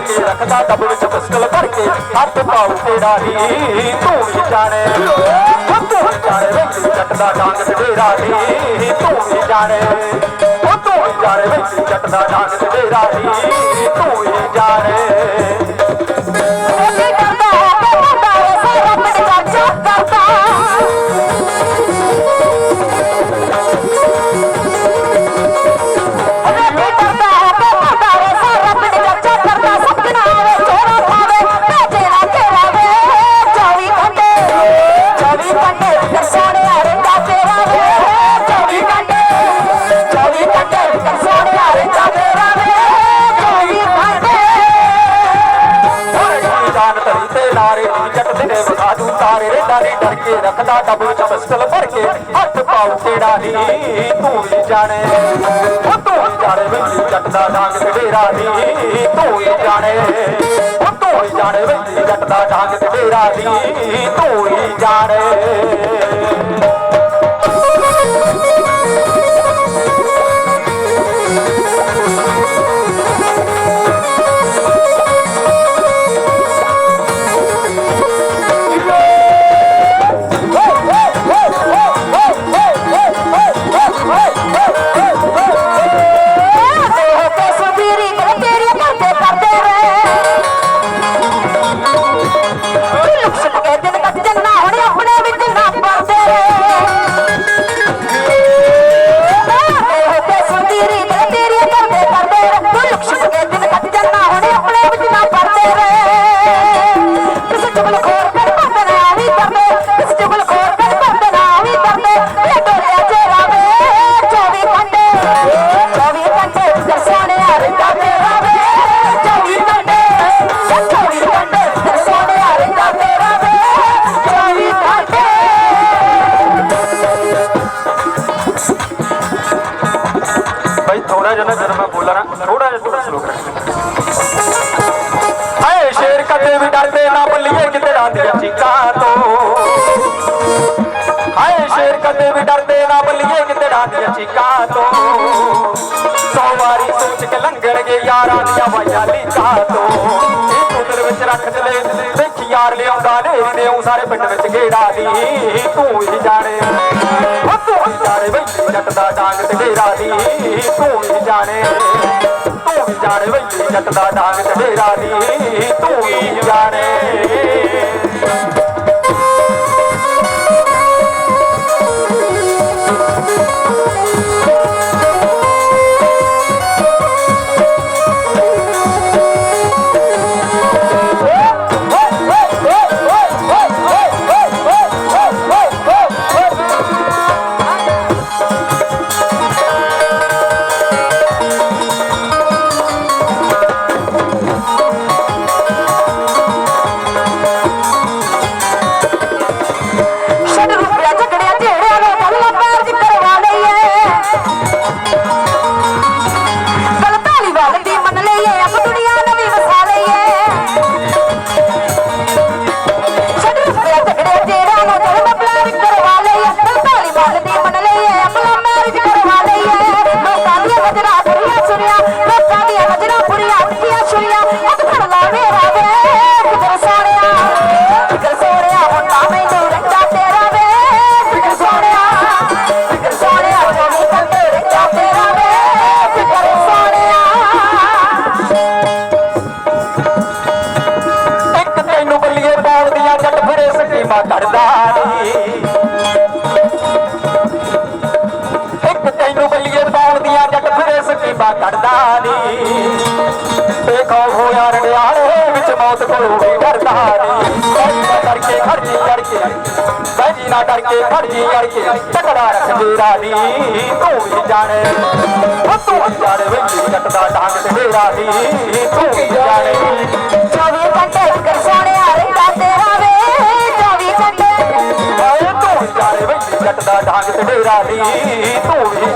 ਕੇ ਰੱਖਦਾ ਦਬ ਵਿੱਚ ਮੁਸ਼ਕਲ ਭਰ ਕੇ। ਹੱਥ ਪਾਉ ਤੇਰਾ ਹੀ ਤੂੰ ਜਾਣੇ। ਹੱਥ ਜਾਣੇ, ਵਿੱਚ ਚੱਟਦਾ ਡਾਂਗ ਤੇਰਾ ਹੀ ਤੂੰ ਜਾਣੇ। ਉਹ ਤੂੰ ਵਿੱਚ ਚੱਟਦਾ ਡਾਂਗ ਤੇਰਾ ਹੀ ਤਾਰੇ ਰੇ ਡਾਰੀ ਰੱਖਦਾ ਡੱਬ ਵਿੱਚ ਪਿਸਟਲ ਭਰ ਕੇ, ਹੱਥ ਪਾਉ ਕਿਹੜਾ ਦੀ ਤੂੰ ਵੀ ਜਾਣੇ। ਉਹ ਤੂੰ ਵੀ ਜਾਣੇ ਵੇ ਜੱਟ ਦਾ ਡਾਂਗ ਤੇ ਡੇਰਾ ਦੀ ਤੂੰ ਵੀ ਜਾਣੇ। ਉਹ ਤੂੰ ਵੀ ਜਾਣੇ ਵੇ ਜੱਟ ਦਾ ਡਾਂਗ ਤੇ ਡੇਰਾ ਦੀ ਤੂੰ ਵੀ ਜਾਣੇ। ਜਦੋਂ ਮੈਂ ਬੋਲਾਂ ਥੋੜਾ ਜਿਹਾ ਥੋੜਾ ਸਲੋ ਕਰ ਹਾਏ, ਸ਼ੇਰ ਕਦੇ ਵੀ ਡਰਦੇ ਨਾ ਬੱਲੀਏ ਕਿਤੇ ਰਾਂਦੀਆਂ ਚੀਕਾਂ ਤੋਂ। ਹਾਏ, ਸ਼ੇਰ ਕਦੇ ਵੀ ਡਰਦੇ ਨਾ ਬੱਲੀਏ ਕਿਤੇ ਰਾਂਦੀਆਂ ਚੀਕਾਂ ਤੋਂ। ਸੌ ਵਾਰੀ ਸੋਚ ਕੇ ਲੰਘਣਗੇ ਯਾਰਾਂ ਦੀਆਂ ਵਾਈਆਂ ਲੀਕਾਂ ਤੋਂ। ਇਹ ਤੂੰ ਵਿੱਚ ਰੱਖ ਚਲੇ ਦੇਖੀ ਯਾਰ ਲਿਆਉਂਦਾ ਨੇਰੀ ਦੇ ਸਾਰੇ ਪਿੰਡ ਵਿੱਚ ਗੇੜਾ ਦੀ। ਤੂੰ ਹੀ ਜਾਣੇ। ਉਹ ਜੱਟ ਦਾ ਡਾਂਗ ਤੇ ਦੀ ਤੂੰ ਹੀ ਜਾਣੇ। ਤੂੰ ਹੀ ਜਾਣੇ ਬਈ ਜੱਟ ਦਾ ਡਾਂਗ ਤੇ ਦੀ ਤੂੰ ਹੀ ਜਾਣੇ। ਫਿਰੇ ਕਰਦਾ ਨੀ। ਇੱਕ ਤੈਨੂੰ ਬੱਲੀਏ ਪਾਉਣ ਦੀਆਂ ਜੱਟ ਫਿਰੇ ਸਕੀਮਾਂ ਕਰਦਾ ਨੀ। ਦੇਖੋ ਹੋਇਆ ਰੜਿਆਲੇ ਵਿੱਚ ਮੌਤ ਕੋਲੋਂ ਵੀ ਡਰਦਾ ਨੀ। ਬੈਜੀ ਨਾ ਡਰ ਖੜਜੀ ਅੜ ਬੈਜੀ ਨਾ ਡਰ ਕੇ ਖੜਜੀ ਅੜ ਕੇ ਟਕੜਾ ਰੱਖ ਮੇਰਾ ਨੀ। ਤੂੰ ਵੀ ਜਾਣੇ ਉਹ ਤੂੰ ਵੀ ਜਾਣੇ ਵੇ ਜੱਟ ਡਾਂਗ ਤੇ ਮੇਰਾ ਤੂੰ ਵੀ ਜਾਣੇ 24 ਘੰਟੇ ਤੂੰ ਹੀ ਡੇਰਾ ਦੀ ਤੂੰ ਹੀ